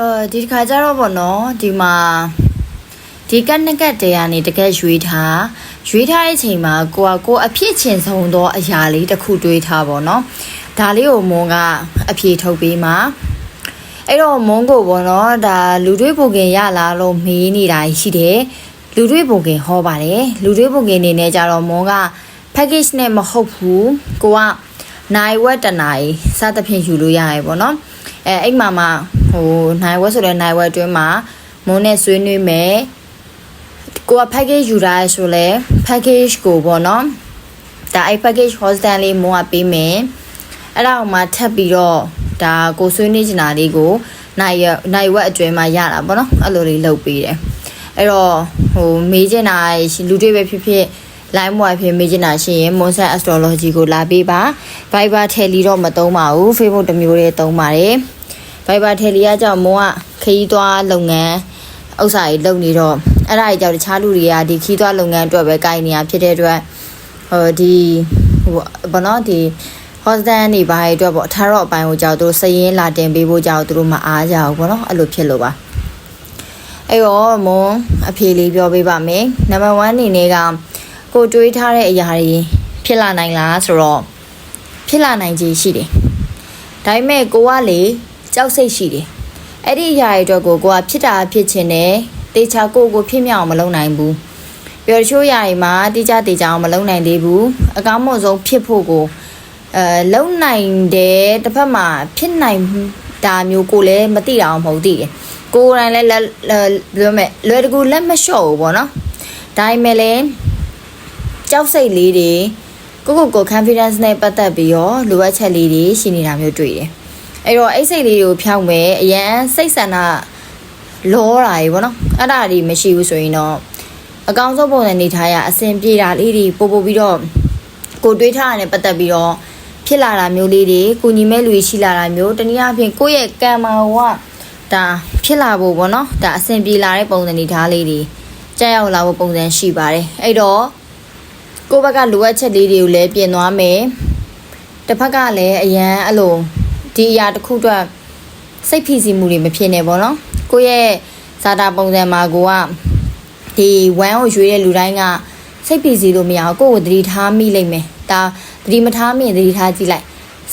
အဲဒီတစ်ခါကျတော့ပေါ့နော်ဒီမှာဒီကက်နကက်တဲကနေတကက်ရွေးထားရွေးထားတဲ့အချိန်မှာကိုကကိုအဖြစ်ချင်ဆုံးသောအရာလေးတစ်ခုတွေးထားပေါ့နော်ဒါလေးကိုမွန်ကအဖြေထုတ်ပေးမှာအဲ့တော့မွန်ကိုပေါ့နော်ဒါလူတွေးပုံကင်ရလာလို့မေးနေတာရှိတယ်လူတွေးပုံကင်ဟောပါတယ်လူတွေးပုံကင်နေနဲ့ကြတော့မွန်က package နဲ့မဟုတ်ဘူးကိုကနိုင်ဝက်တနိုင်စသဖြင့်ယူလို့ရရပေါ့နော်အဲအဲ့မှာမှ ဟိုနိုင်ဝက်ဆိုတဲ့နိုင်ဝက်အတွင်းမှာမုန်းနဲ့ဆွေးနွေးမယ်ကိုက package ယူတာဆိုလဲ package ကိုပေါ့နော်ဒါအဲ့ package hostel လေးမုန်းကပေးမယ်အဲ့ဒါကိုမှထပ်ပြီးတော့ဒါကိုဆွေးနွေးချင်တာလေးကိုနိုင်ရနိုင်ဝက်အတွင်းမှာရတာပေါ့နော်အဲ့လိုလေးလုပ်ပေးတယ်အဲ့တော့ဟိုမေးချင်တာလူတွေပဲဖြစ်ဖြစ် line မွာဖြစ်မေးချင်တာရှိရင် Monset Astrology ကိုလာပေးပါ Viber Tele တော့မသုံးပါဘူး Facebook တစ်မျိုးလေးသုံးပါတယ် Viber Tele ကကြောင့်မုံကခရီးသွားလုပ်ငန်းဥစ္စာကြီးလုပ်နေတော့အဲ့ဒါကြီးကြောင့်တခြားလူတွေကဒီခရီးသွားလုပ်ငန်းအတွက်ပဲကိုင်နေရဖြစ်တဲ့အတွက်ဟိုဒီဟိုဘောနော်ဒီ hostel နေပါရဲ့အတွက်ပေါ့အထားတော့အပိုင်းကိုကြောက်သူတို့စရင်လာတင်ပေးဖို့ကြောက်သူတို့မအားကြဘူးပေါ့နော်အဲ့လိုဖြစ်လို့ပါအဲ့တော့မွန်အဖြေလေးပြောပေးပါမယ်နံပါတ်1အနေနဲ့ကကိုတွေးထားတဲ့အရာတွေဖြစ်လာနိုင်လားဆိုတော့ဖြစ်လာနိုင်ခြေရှိတယ်။ဒါပေမဲ့ကိုကလေ ကြောက်စိတ်ရှိတယ်။အဲ့ဒီအရာတွေအတွက်ကိုကိုကဖြစ်တာဖြစ်ချင်တယ်။တေချာကိုကိုဖြစ်မြောက်အောင်မလုပ်နိုင်ဘူး။ပြောတချို့အရာတွေမှာတေချာတေချာအောင်မလုပ်နိုင်သေးဘူး။အကောင်းမဆုံးဖြစ်ဖို့ကိုအဲလုံနိုင်တယ်တစ်ဖက်မှာဖြစ်နိုင်တာမျိုးကိုလည်းမသိတာအောင်မဟုတ်သိတယ်။ကိုယ်တိုင်လည်းလက်ပြောမဲ့လွယ်တကူလက်မလျှော့ဘူးပေါ့နော်။ဒါပေမဲ့လည်းကြောက်စိတ်လေးတွေကိုကိုကို confidence နဲ့ပတ်သက်ပြီးတော့လိုအပ်ချက်လေးတွေရှိနေတာမျိုးတွေ့တယ်။ အဲ့တော့အဲ့စိတ်လေးတွေကိုဖြောင်းမယ်အရန်စိတ်ဆန္ဒလောတာကြီးပေါ့နော်။အဲ့ဒါတွေမရှိဘူးဆိုရင်တော့အကောင်းဆုံးပုံစံနေထားရအဆင်ပြေတာလေးတွေပို့ပို့ပြီးတော့ကိုတွေးထားတာနဲ့ပတ်သက်ပြီးတော့ဖြစ်လာတာမျိုးလေးတွေကိုညီမဲ့လူရှိလာတာမျိုးတနည်းအားဖြင့်ကိုယ့်ရဲ့ကံမာကဒါဖြစ်လာဖို့ပေါ့နော်။ဒါအဆင်ပြေလာတဲ့ပုံစံနေထားလေးတွေကြောက်ရောက်လာဖို့ပုံစံရှိပါတယ်။အဲ့တော့ကိုယ့်ဘက်ကလိုအပ်ချက်လေးတွေကိုလည်းပြင်သွားမယ်တစ်ဖက်ကလည်းအရန်အဲ့လို ဒီအရာတစ်ခုအတွက်စိတ်ဖိစီးမှုတွေမဖြစ်နဲ့ပေါ့နော်ကိုယ့်ရဲ့ဇာတာပုံစံမှာကိုကဒီဝမ်းကိုရွေးတဲ့လူတိုင်းကစိတ်ဖိစီးလို့မရဘူးကိုယ့်ကိုသတိထားမိလိမ့်မယ်ဒါသတိမထားမိရင်သတိထားကြည့်လိုက်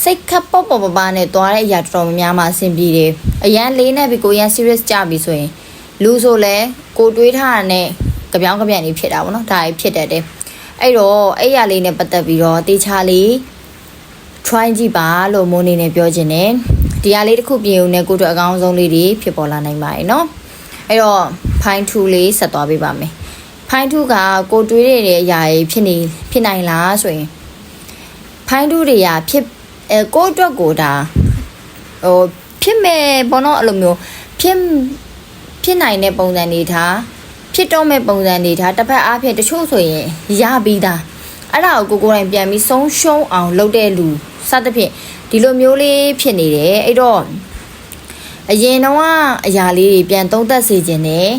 စိတ်ခပ်ပေါ့ပေါ့ပပနဲ့သွားတဲ့အရာတော်တော်များများမှအဆင်ပြေတယ်အရန်လေးနဲ့ပြီးကိုရန် serious ကြပြီဆိုရင်လူဆိုလဲကိုတွေးထားတာနဲ့ကြပြောင်းကြပြန်နေဖြစ်တာပေါ့နော်ဒါကြီးဖြစ်တတ်တယ်အဲ့တော့အဲ့ရလေးနဲ့ပတ်သက်ပြီးတော့တေချာလေး try ကြည့်ပါလို့မိုးနေနဲ့ပြောခြင်းနဲ့ဒီဟာလေးတစ်ခုပြင်ုံနဲ့ကိုယ့်အတွက်အကောင်းဆုံးလေးတွေဖြစ်ပေါ်လာနိုင်ပါတယ်နော်အဲ့တော့ fine tool လေးဆက်သွားပေးပါမယ် fine tool ကကိုတွေးရတဲ့အရာတွေဖြစ်နေဖြစ်နိုင်လားဆိုရင် fine tool တွေကဖြစ်အဲကိုယ့်အတွက်ကိုဒါဟိုဖြစ်မဲ့ဘောနော်အဲ့လိုမျိုးဖြစ်ဖြစ်နိုင်တဲ့ပုံစံတွေထားဖြစ်တော့မဲ့ပုံစံတွေဒါတစ်ဖက်အားဖြင့်တချို့ဆိုရင်ရပြီးသား အဲ့ဒါကိုကိုကိုယ်တိုင်ပြန်ပြီးဆုံးရှုံးအောင်လုပ်တဲ့လူစသဖြင့်ဒီလိုမျိုးလေးဖြစ်နေတယ်အဲ့တော့အရင်တော့အရာလေးတွေပြန်သုံးသပ်စေခြင်းနဲ့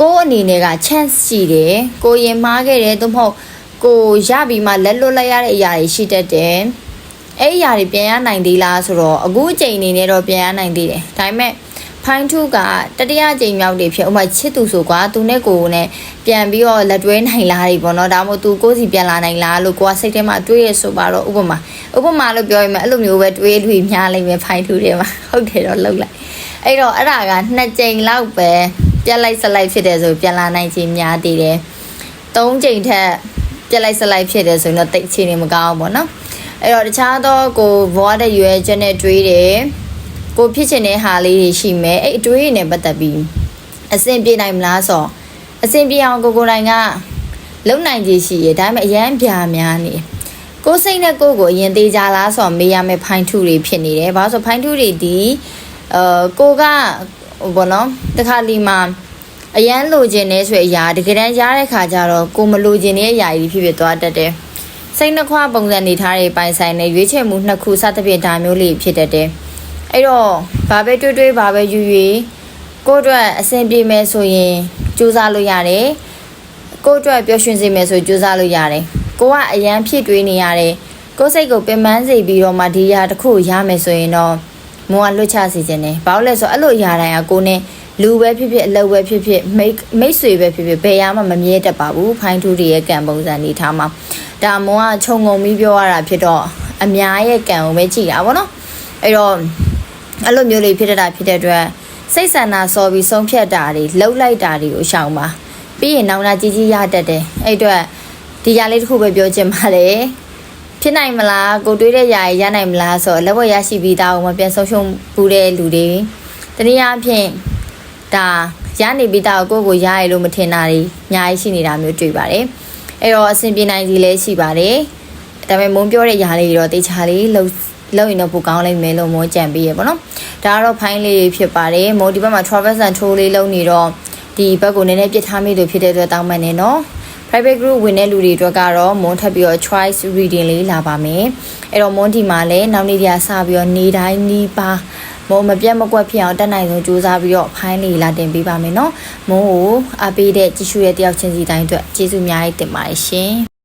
ကိုယ်အနေနဲ့က chance ရှိတယ်ကိုရင်မားခဲ့တယ်သို့မဟုတ်ကိုရပြီးမှလက်လွတ်လိုက်ရတဲ့အရာတွေရှိတတ်တယ်အဲ့ဒီအရာတွေပြန်ရနိုင်သေးလားဆိုတော့အခုအချိန်အနေနဲ့တော့ပြန်ရနိုင်သေးတယ်ဒါပေမဲ့ ဖိုင်းထုကတတိယကြိမ်မြောက်နေဖြစ်ဥပမာချစ်သူဆိုကွာသူနဲ့ကိုနဲ့ပြန်ပြီးတော့လက်တွဲနိုင်လားတွေပေါ့နော်ဒါမှမဟုတ်သူကိုယ်စီပြန်လာနိုင်လားလို့ကိုကစိတ်ထဲမှာတွေးရဆိုပါတော့ဥပမာဥပမာလို့ပြောရင်မအဲ့လိုမျိုးပဲတွေးထွေများလိမ့်မယ်ဖိုင်းထုတွေမှာဟုတ်တယ်တော့လှုပ်လိုက်အဲ့တော့အဲ့ဒါကနှစ်ကြိမ်လောက်ပဲပြက်လိုက်စလိုက်ဖြစ်တယ်ဆိုပြန်လာနိုင်ခြင်းများသေးတယ်သုံးကြိမ်ထက်ပြက်လိုက်စလိုက်ဖြစ်တယ်ဆိုရင်တော့တိတ်ချနေမကောင်းဘူးပေါ့နော်အဲ့တော့တခြားသောကိုဘဝတဲ့ရွယ်ချက်နဲ့တွေးတယ် ကိုဖြစ်ချင်တဲ့ဟာလေးတွေရှိမယ်အဲ့အတွေးတွေနဲ့ပတ်သက်ပြီးအဆင်ပြေနိုင်မလားဆိုတော့အဆင်ပြေအောင်ကိုကိုယ်တိုင်ကလုံနိုင်ကြရှိရဒါပေမဲ့အရန်ပြာများနေကိုယ်စိတ်နဲ့ကိုယ်ကိုအရင်သေးကြလားဆိုတော့မေးရမယ့်ဖိုင်းထုတွေဖြစ်နေတယ်ဘာလို့ဆိုဖိုင်းထုတွေဒီအဲကိုကဟိုဘောနော်တခါလီမှာအရန်လိုချင်နေဆိုတဲ့အရာတကယ်တမ်းရတဲ့ခါကျတော့ကိုမလိုချင်တဲ့အရာကြီးဖြစ်ဖြစ်သွားတတ်တယ်စိတ်နှခွပုံစံနေထားတွေပိုင်ဆိုင်နေရွေးချယ်မှုနှစ်ခုစသဖြင့်ဒါမျိုးလေးဖြစ်တတ်တယ် အဲ့တော့ဘာပဲတွေးတွေးဘာပဲယူယူကိုယ့်အတွက်အဆင်ပြေမယ်ဆိုရင်ကြိုးစားလို့ရတယ်ကိုယ့်အတွက်ပျော်ရွှင်စေမယ်ဆိုကြိုးစားလို့ရတယ်ကိုကအရန်ဖြစ်တွေးနေရတယ်ကိုယ်စိတ်ကိုပင်ပန်းစေပြီးတော့မှဒီရာတစ်ခုရမယ်ဆိုရင်တော့မုံကလွတ်ချစီခြင်းတယ်ဘာလို့လဲဆိုတော့အဲ့လိုအရာတိုင်းကကိုနဲ့လူပဲဖြစ်ဖြစ်အလုပ်ပဲဖြစ်ဖြစ်မိတ်မိတ်ဆွေပဲဖြစ်ဖြစ်ဘယ်ရမှမမြဲတတ်ပါဘူးဖိုင်းထူးတွေရဲ့ကံပုံစံနေထားမှာဒါမုံကခြုံငုံပြီးပြောရတာဖြစ်တော့အများရဲ့ကံကိုပဲကြည့်တာဗောနော်အဲ့တော့ အဲ့လိုမျိုးလေးဖြစ်တတ်တာဖြစ်တဲ့အတွက်စိတ်ဆန္ဒစော်ပြီးဆုံးဖြတ်တာတွေလှုပ်လိုက်တာတွေကိုရှောင်ပါပြီးရင်နောင်နာကြီးကြီးရတတ်တယ်အဲ့အတွက်ဒီຢာလေးတစ်ခုပဲပြောချင်ပါတယ် ဖြစ်နိုင်မလားကိုတွေးတဲ့ຢာရရနိုင်မလားဆိုတော့လက်ဝက်ရရှိပြီးသားကိုမပြန်ဆုံးရှုံးဘူးတဲ့လူတွေတနည်းအားဖြင့်ဒါရနေပြီးသားကိုကိုကိုရရလို့မထင်တာတွေအများကြီးရှိနေတာမျိုးတွေ့ပါတယ်အဲ့တော့အဆင်ပြေနိုင်စီလည်းရှိပါတယ်ဒါပေမဲ့မုံပြောတဲ့ຢာလေးတွေတော့တေချာလေးလှုပ် လှုပ်ရင်တော့ပိုကောင်းလိမ့်မယ်လို့မောကြံပေးရပေါ့နော်ဒါကတော့ဖိုင်းလေးတွေဖြစ်ပါတယ်မောဒီဘက်မှာ travel and tour လေးလုပ်နေတော့ဒီဘက်ကိုနည်းနည်းပြစ်ထားမိလို့ဖြစ်တဲ့အတွက်တောင်းပန်နေနော် private group ဝင်တဲ့လူတွေအတွက်ကတော့မွန်းထပ်ပြီးတော့ choice reading လေးလာပါမယ်အဲ့တော့မွန်းဒီမှာလည်းနောက်နေ့တည်းကစပြီးတော့နေတိုင်းနီးပါမုံမပြတ်မကွက်ဖြစ်အောင်တက်နိုင်ဆုံးစူးစမ်းပြီးတော့ဖိုင်းလေးလာတင်ပေးပါမယ်နော်မုံကိုအားပေးတဲ့ကြည့်ရှုတဲ့တယောက်ချင်းစီတိုင်းအတွက်ကျေးဇူးအများကြီးတင်ပါတယ်ရှင်